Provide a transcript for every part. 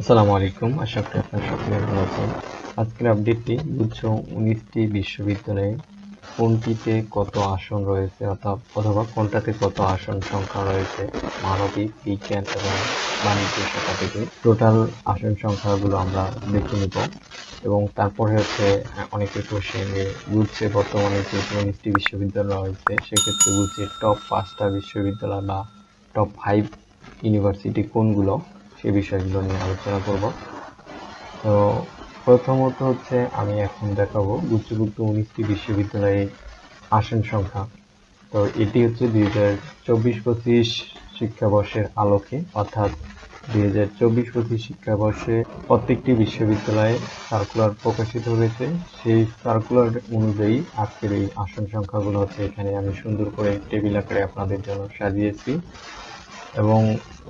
আসসালামু আলাইকুম। আশা করি আপনার সকলে ভালো আছেন। আজকের আপডেটটি গুচ্ছ উনিশটি বিশ্ববিদ্যালয়ে কোনটিতে কত আসন রয়েছে অথবা অথবা কোনটাতে কত আসন সংখ্যা রয়েছে, মানবিক বিজ্ঞান এবং বাণিজ্য শাখা থেকে। টোটাল আসন সংখ্যাগুলো আমরা দেখে নিব এবং তারপরে হচ্ছে অনেকে কোশ্চেন যে গুচ্ছে বর্তমানে যে উনিশটি বিশ্ববিদ্যালয় রয়েছে, সেক্ষেত্রে গুচ্ছে টপ পাঁচটা বিশ্ববিদ্যালয় বা টপ ফাইভ ইউনিভার্সিটি কোনগুলো? সে বিষয়গুলো নিয়ে আলোচনা করব। তো প্রথমত হচ্ছে আমি এখন দেখাবো গুচ্ছভুক্ত উনিশটি বিশ্ববিদ্যালয়ে আসন সংখ্যা। তো এটি হচ্ছে দুই হাজার চব্বিশ পঁচিশ শিক্ষাবর্ষের আলোকে, অর্থাৎ দুই হাজার চব্বিশ পঁচিশ শিক্ষাবর্ষে প্রত্যেকটি বিশ্ববিদ্যালয়ে সার্কুলার প্রকাশিত হয়েছে। সেই সার্কুলার অনুযায়ী আজকের এই আসন সংখ্যাগুলো হচ্ছে এখানে আমি সুন্দর করে টেবিল আকারে আপনাদের জন্য সাজিয়েছি। এবং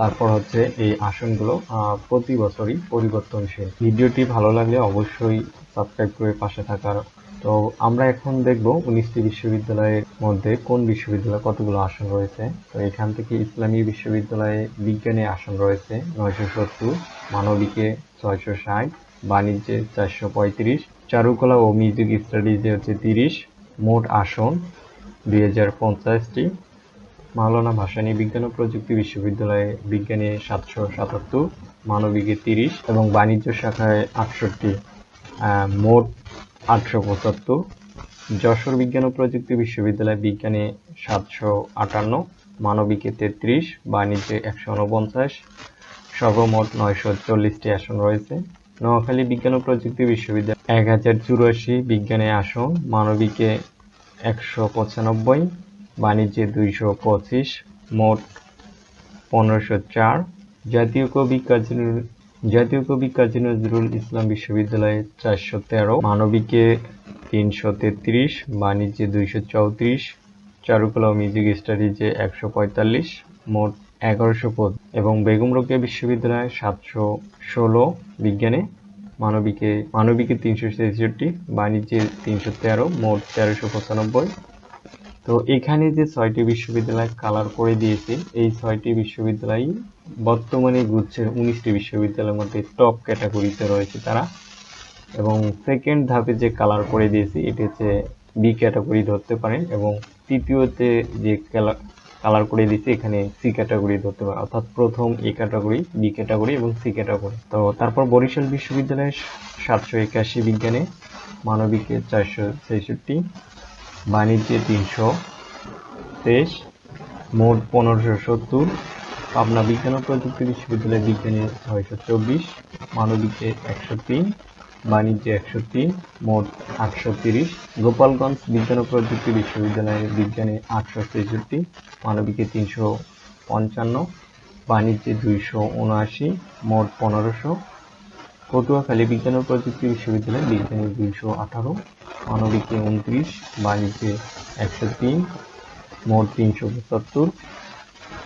তারপর হচ্ছে এই আসনগুলো প্রতি বছরই পরিবর্তনশীল। ভিডিওটি ভালো লাগলে অবশ্যই সাবস্ক্রাইব করে পাশে থাকার। তো আমরা এখন দেখব উনিশটি বিশ্ববিদ্যালয়ের মধ্যে কোন বিশ্ববিদ্যালয়ে কতগুলো আসন রয়েছে। তো এখান থেকে ইসলামী বিশ্ববিদ্যালয়ে বিজ্ঞানে আসন রয়েছে নয়শো সত্তর, মানবিকে ছয়শো ষাট, বাণিজ্যে চারশো পঁয়ত্রিশ, চারুকলা ও মিউজিক স্টাডিজে হচ্ছে তিরিশ। মোট আসন দুই হাজার পঞ্চাশটি। মাওলানা ভাসানী বিজ্ঞান ও প্রযুক্তি বিশ্ববিদ্যালয়ে বিজ্ঞানে সাতশো সাতাত্তর, মানবিকে তিরিশ এবং বাণিজ্য শাখায় আটষট্টি মোট আটশো পঁচাত্তর। যশোর বিজ্ঞান ও প্রযুক্তি বিশ্ববিদ্যালয় বিজ্ঞানে সাতশো আটান্ন, মানবিকে তেত্রিশ, বাণিজ্যে একশো উনপঞ্চাশ। সর্বমোট নয়শো চল্লিশটি আসন রয়েছে। নোয়াখালী বিজ্ঞান ও প্রযুক্তি বিশ্ববিদ্যালয় এক হাজার চুরাশি বিজ্ঞানে আসন, মানবিকে একশো পঁচানব্বই বাণিজ্যে দুইশো পঁচিশ, মোট পনেরোশো চার। জাতীয় কবি কাজী জাতীয় কবি কাজী নজরুল ইসলাম বিশ্ববিদ্যালয়ে চারশো তেরো, মানবিকে তিনশো তেত্রিশ, বাণিজ্যে দুইশো চৌত্রিশ, চারুকলা ও মিউজিক স্টাডিজে একশো পঁয়তাল্লিশ, মোট এগারোশো পদ। এবং বেগম রোকেয়া বিশ্ববিদ্যালয়ে সাতশো ষোলো, বিজ্ঞানে মানবিকে মানবিকে তিনশো ছেষট্টি, বাণিজ্যে তিনশো তেরো, মোট তেরোশো পঁচানব্বই। তো এখানে যে ছয়টি বিশ্ববিদ্যালয় কালার করে দিয়েছে, এই ছয়টি বিশ্ববিদ্যালয় বর্তমানে গুচ্ছের উনিশটি বিশ্ববিদ্যালয়ের মধ্যে টপ ক্যাটাগরিতে রয়েছে তারা। এবং সেকেন্ড ধাপে যে কালার করে দিয়েছে, এটি হচ্ছে বি ক্যাটাগরি ধরতে পারেন এবং তৃতীয়তে যে কালার করে দিয়েছে, এখানে সি ক্যাটাগরি ধরতে পারেন। অর্থাৎ প্রথম এ ক্যাটাগরি বি ক্যাটাগরি এবং সি ক্যাটাগরি তো তারপর বরিশাল বিশ্ববিদ্যালয়ে সাতশো একাশি বিজ্ঞানে, মানবিকের চারশো ছেষট্টি বাণিজ্যে তিনশো তেইশ মোট পনেরোশো সত্তর, পাবনা বিজ্ঞান ও প্রযুক্তি বিশ্ববিদ্যালয় বিজ্ঞানে ছয়শো চব্বিশ, মানবিকে একশো তিন, বাণিজ্যে একশো তিন, মোট আটশো তিরিশ, গোপালগঞ্জ বিজ্ঞান ও প্রযুক্তি বিশ্ববিদ্যালয়ে বিজ্ঞানে আটশো ছেষট্টি, মানবিকে তিনশো পঞ্চান্ন, বাণিজ্যে দুইশো উনআশি, মোট পনেরোশো পটুয়াখালী বিজ্ঞান ও প্রযুক্তি বিশ্ববিদ্যালয়, বিজ্ঞানে দুইশো আঠারো, মানবিকে উনত্রিশ, বাণিজ্যে একশো তিন মোট তিনশো পঁচাত্তর,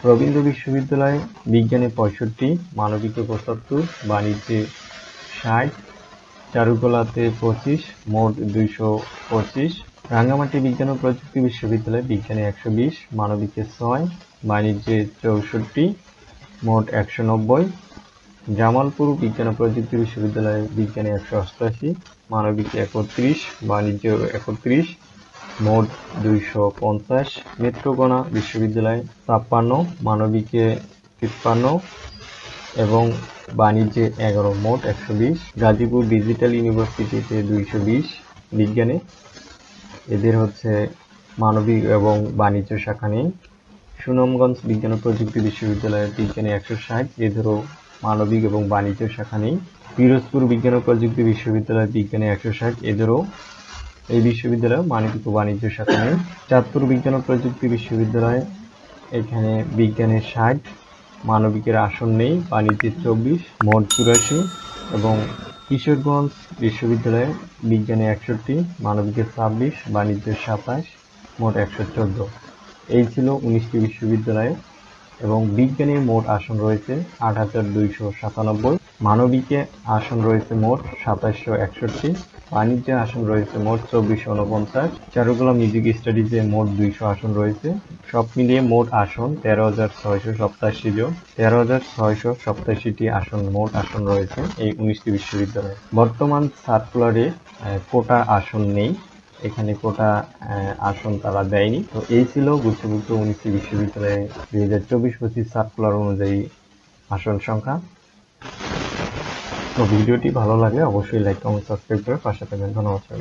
রবীন্দ্র বিশ্ববিদ্যালয়, বিজ্ঞানে পঁয়ষট্টি, মানবিকে পঁচাত্তর, বাণিজ্যে ষাট চারুকলাতে পঁচিশ, মোট দুইশো পঁচিশ, রাঙ্গামাটি বিজ্ঞান ও প্রযুক্তি বিশ্ববিদ্যালয়, বিজ্ঞানে একশো বিশ, মানবিকে ছয়, বাণিজ্যে চৌষট্টি, মোট একশো নব্বই জামালপুর বিজ্ঞান ও প্রযুক্তি বিশ্ববিদ্যালয় বিজ্ঞানে একশো অষ্টআশি মানবিকে একত্রিশ, বাণিজ্য একত্রিশ, মোট দুইশো পঞ্চাশ, নেত্রকোনা বিশ্ববিদ্যালয় ছাপ্পান্ন, মানবিকে তিপ্পান্ন এবং বাণিজ্যে এগারো, মোট একশো বিশ, গাজীপুর ডিজিটাল ইউনিভার্সিটিতে দুইশো বিশ বিজ্ঞানে। এদের হচ্ছে মানবিক এবং বাণিজ্য শাখা নেই। সুনামগঞ্জ বিজ্ঞান ও প্রযুক্তি বিশ্ববিদ্যালয়ের বিজ্ঞানে একশো ষাট, এদেরও মানবিক এবং বাণিজ্য শাখা নেই পিরোজপুর বিজ্ঞান ও প্রযুক্তি বিশ্ববিদ্যালয় বিজ্ঞানে একশো ষাট, এদেরও এই বিশ্ববিদ্যালয়ে মানবিক ও বাণিজ্য শাখা নেই চাঁদপুর বিজ্ঞান ও প্রযুক্তি বিশ্ববিদ্যালয়, এখানে বিজ্ঞানের ষাট, মানবিকের আসন নেই, বাণিজ্যের চব্বিশ, মোট চুরাশি এবং কিশোরগঞ্জ বিশ্ববিদ্যালয়ে বিজ্ঞানে একষট্টি, মানবিকের ছাব্বিশ, বাণিজ্যের সাতাশ, মোট একশো চোদ্দ। এই ছিল উনিশটি বিশ্ববিদ্যালয়ে এবং বিজ্ঞানের মোট আসন রয়েছে আট হাজার দুইশো সাতানব্বই। মানবিকে আসন রয়েছে মোট সাতাশশো একষট্টি। বাণিজ্যের আসন রয়েছে মোট চব্বিশশো উনপঞ্চাশ। চারুকলা মিউজিক স্টাডিজে মোট দুইশো আসন রয়েছে। সব মিলিয়ে মোট আসন তেরো হাজার ছয়শো সপ্তাশি জন। তেরো হাজার ছয়শো সপ্তাশিটি আসন মোট আসন রয়েছে এই উনিশটি বিশ্ববিদ্যালয়ে। বর্তমান সার্কুলারে কোটা আসন নেই। এখানে কোটা আসন তারা দেয়নি। তো এই ছিল গুচ্ছভুক্ত উনিশটি বিশ্ববিদ্যালয়ে দুই হাজার চব্বিশ পঁচিশ সার্কুলার অনুযায়ী আসন সংখ্যা। তো ভিডিওটি ভালো লাগে অবশ্যই লাইক কমেন্ট সাবস্ক্রাইব করে পাশে থাকবেন। ধন্যবাদ।